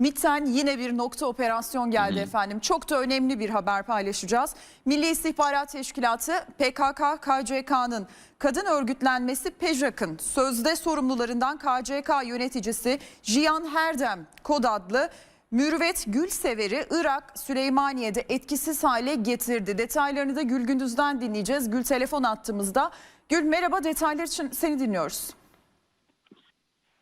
MİT'ten yine bir nokta operasyon geldi efendim. Çok da önemli bir haber paylaşacağız. Milli İstihbarat Teşkilatı PKK KCK'nın kadın örgütlenmesi PEJAK'ın sözde sorumlularından KCK yöneticisi Jiyan Herdem kod adlı Mürvet Gülsever'i Irak Süleymaniye'de etkisiz hale getirdi. Detaylarını da Gül Gündüz'den dinleyeceğiz. Gül telefon attığımızda. Gül merhaba detaylar için seni dinliyoruz.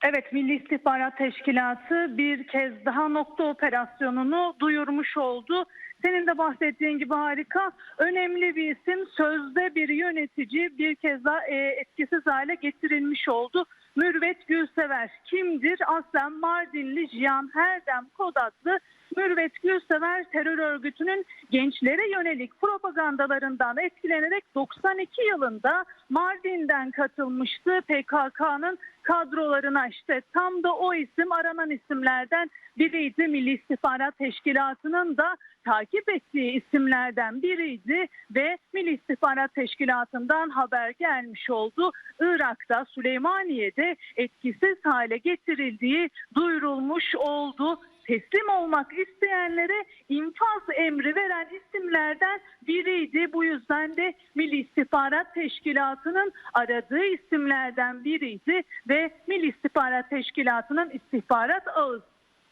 Evet Milli İstihbarat Teşkilatı bir kez daha nokta operasyonunu duyurmuş oldu. Senin de bahsettiğin gibi harika önemli bir isim sözde bir yönetici bir kez daha e, etkisiz hale getirilmiş oldu. Mürvet Gülsever kimdir? Aslen Mardinli Cihan Herdem kod adlı Mürvet Gülsever terör örgütünün gençlere yönelik propagandalarından etkilenerek 92 yılında Mardin'den katılmıştı PKK'nın kadrolarına işte tam da o isim aranan isimlerden biriydi. Milli İstihbarat Teşkilatı'nın da takip ettiği isimlerden biriydi ve Milli İstihbarat Teşkilatı'ndan haber gelmiş oldu. Irak'ta Süleymaniye'de etkisiz hale getirildiği duyurulmuş oldu teslim olmak isteyenlere infaz emri veren isimlerden biriydi. Bu yüzden de Milli İstihbarat Teşkilatı'nın aradığı isimlerden biriydi ve Milli İstihbarat Teşkilatı'nın istihbarat ağı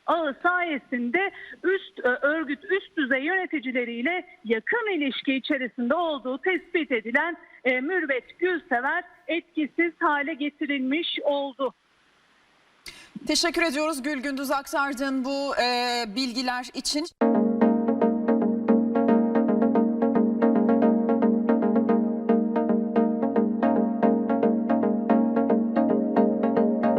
ağı sayesinde üst e, örgüt üst düzey yöneticileriyle yakın ilişki içerisinde olduğu tespit edilen e, Mürvet Gülsever etkisiz hale getirilmiş oldu. Teşekkür ediyoruz Gül Gündüz aktardığın bu e, bilgiler için.